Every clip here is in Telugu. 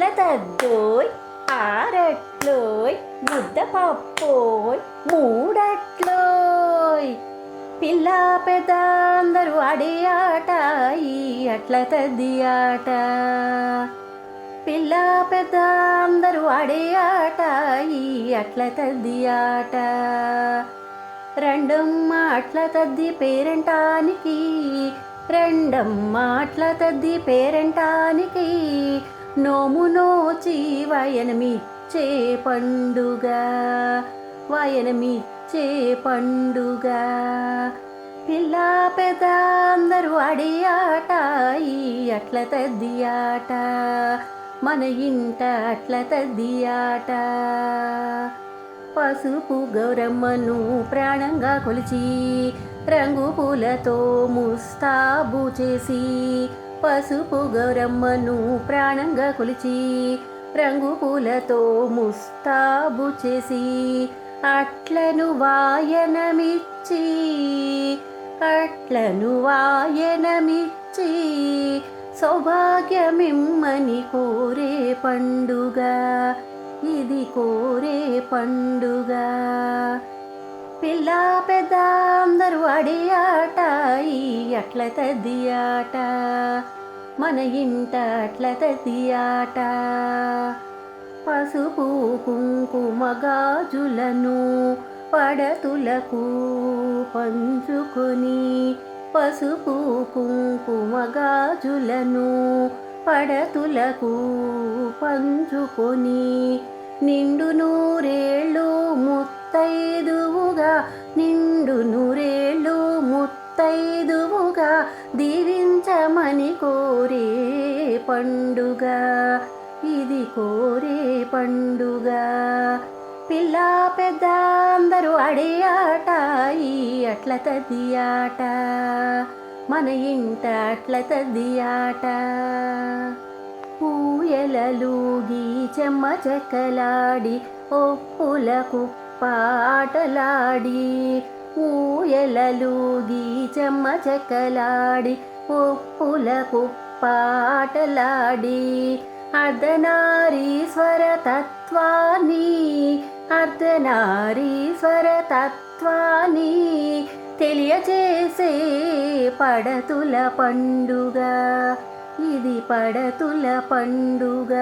అట్ల తద్దోయ్ ఆరట్లోయ్ ముద్దపప్పోయ్ మూడట్లోయ్ పిల్ల పెద్ద అందరూ ఆడే ఆట ఈ అట్ల తద్ది ఆట పిల్ల పెద్ద అందరూ ఆడే ఆట ఈ అట్ల తద్ది ఆట రెండమ్మ అట్ల తద్ది పేరంటానికి రెండమ్మ అట్ల తద్ది పేరంటానికి నోము నోచి చే పండుగ చే పండుగ. పిల్ల పెద్ద అందరూ ఆడే ఆట ఈ అట్ల తద్ది ఆట మన ఇంట అట్ల తద్ది ఆట. పసుపు గౌరమ్మను ప్రాణంగా కొలిచి రంగు పూలతో ముస్తాబు చేసి పసుపు గౌరమ్మను ప్రాణంగా కొలిచి రంగు పూలతో ముస్తాబు చేసి అట్లను వాయనమిచ్చి అట్లను వాయనమిచ్చి సౌభాగ్యమిమ్మని కోరే పండుగ ఇది కోరే పండుగ. పిల్ల పెద్ద అందరూ ఆడే ఆట ఈ అట్ల తద్ది ఆట. మన ఇంట అట్ల తద్ది ఆట. పసుపు కుంకుమ గాజులను పడతులకు పంచుకొని పసుపు కుంకుమ గాజులను పడతులకు పంచుకొని నిండు నూరే దీవించమని కోరే పండుగ. ఇది కోరే పండుగ. పిల్ల పెద్ద అందరూ ఆడే ఆట ఈ అట్ల తది ఆట. మన ఇంట అట్ల తద్ది ఆట. ఊయలలూగి చెమ్మ చెక్కలాడి ఒప్పుల కుప్పాటలాడి. ఊయలలూగి చెమ్మ చెక్కలాడి ఒప్పుల కుప్పాటలాడి అర్ధనారీశ్వర తత్వాన్ని అర్ధనారీశ్వర తత్వాన్ని తెలియచేసే పడతుల పండుగ. ఇది పడతుల పండుగ.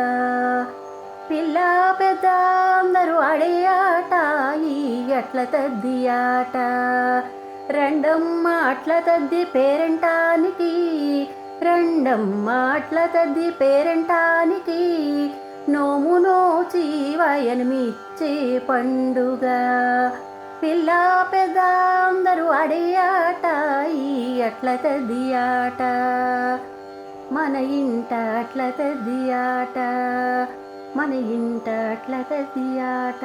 పిల్ల పెద్ద అందరూ ఆడే ఆట ఈ అట్ల తద్ది ఆట? రెండమ్మ అట్ల తద్ది పేరంటానికి రెండమ్మ అట్ల తద్ది పేరంటానికి నోము నోచి వయనమిచ్చే పండుగ. పిల్ల పెద్ద అందరూ ఆడే ఆట ఈ అట్ల తద్ది ఆట? మన ఇంట అట్ల తద్ది ఆట? మన ఇంట అట్ల తద్ది ఆట.